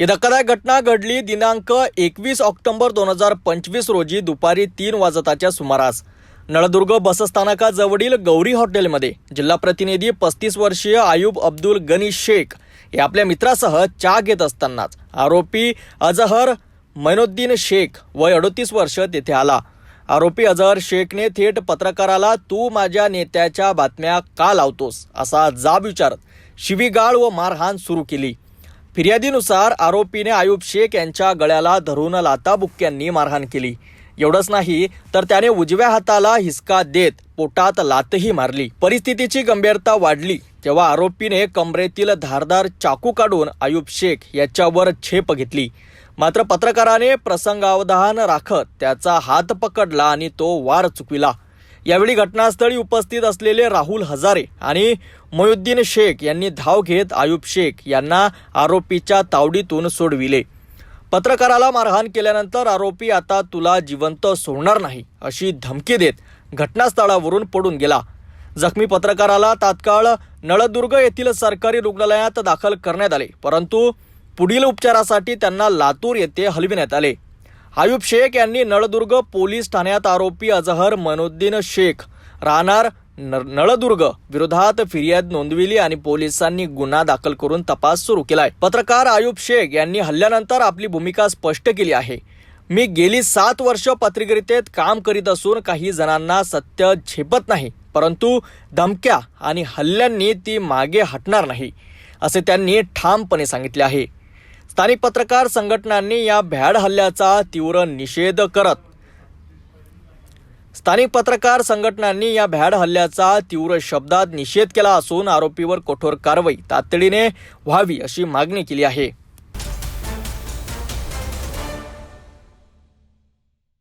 ही धक्कादायक घटना घडली दिनांक एकवीस ऑक्टोबर दोन हजार पंचवीस रोजी दुपारी तीन वाजताच्या सुमारास. नळदुर्ग बसस्थानकाजवळील गौरी हॉटेलमध्ये जिल्हा प्रतिनिधी पस्तीस वर्षीय आयुब अब्दुल गनी शेख हे आपल्या मित्रासह चहा घेत असतानाच आरोपी अजहर मैनुद्दीन शेख वय अडोतीस वर्ष तेथे आला. आरोपी अजहर शेखने थेट पत्रकाराला तू माझ्या नेत्याच्या बातम्या का लावतोस? असा जाब विचारत शिवीगाळ व मारहाण सुरू केली. फिर्यादीनुसार आरोपीने आयुब शेख यांच्या गळ्याला धरून लाताबुक्क्यांनी मारहाण केली. एवढंच नाही तर त्याने उजव्या हाताला हिसका देत पोटात लातही मारली. परिस्थितीची गंभीरता वाढली तेव्हा आरोपीने कमरेतील धारदार चाकू काढून आयुब शेख याच्यावर छेप घेतली. मात्र पत्रकाराने प्रसंगावधान राखत त्याचा हात पकडला आणि तो वार चुकविला. यावेळी घटनास्थळी उपस्थित असलेले राहुल हजारे आणि मोयुद्दीन शेख यांनी धाव घेत आयुब शेख यांना आरोपीच्या तावडीतून सोडविले. पत्रकाराला मारहाण केल्यानंतर आरोपी आता तुला जिवंत सोडणार नाही अशी धमकी देत घटनास्थळावरून पडून गेला. जखमी पत्रकाराला तात्काळ नळदुर्ग येथील सरकारी रुग्णालयात दाखल करण्यात आले परंतु पुढील उपचारासाठी त्यांना लातूर येथे हलविण्यात आले. आयुब शेख यांनी नळदुर्ग पोलीस ठाण्यात आरोपी अजहर मनुद्दीन शेख राहणार नळदुर्ग विरोधात फिर्याद नोंदविली आणि पोलिसांनी गुन्हा दाखल करून तपास सुरू केलाय. पत्रकार आयुब शेख यांनी हल्ल्यानंतर आपली भूमिका स्पष्ट केली आहे. मी गेली सात वर्ष पत्रकारितेत काम करीत असून काही जणांना सत्य झेपत नाही परंतु धमक्या आणि हल्ल्यांनी ती मागे हटणार नाही असे त्यांनी ठामपणे सांगितले आहे. स्थानिक पत्रकार संघटनांनी या भ्याड हल्ल्याचा तीव्र निषेध करत स्थानिक पत्रकार संघटनांनी या भ्याड हल्ल्याचा तीव्र शब्दात निषेध केला असून आरोपीवर कठोर कारवाई तातडीने व्हावी अशी मागणी केली आहे.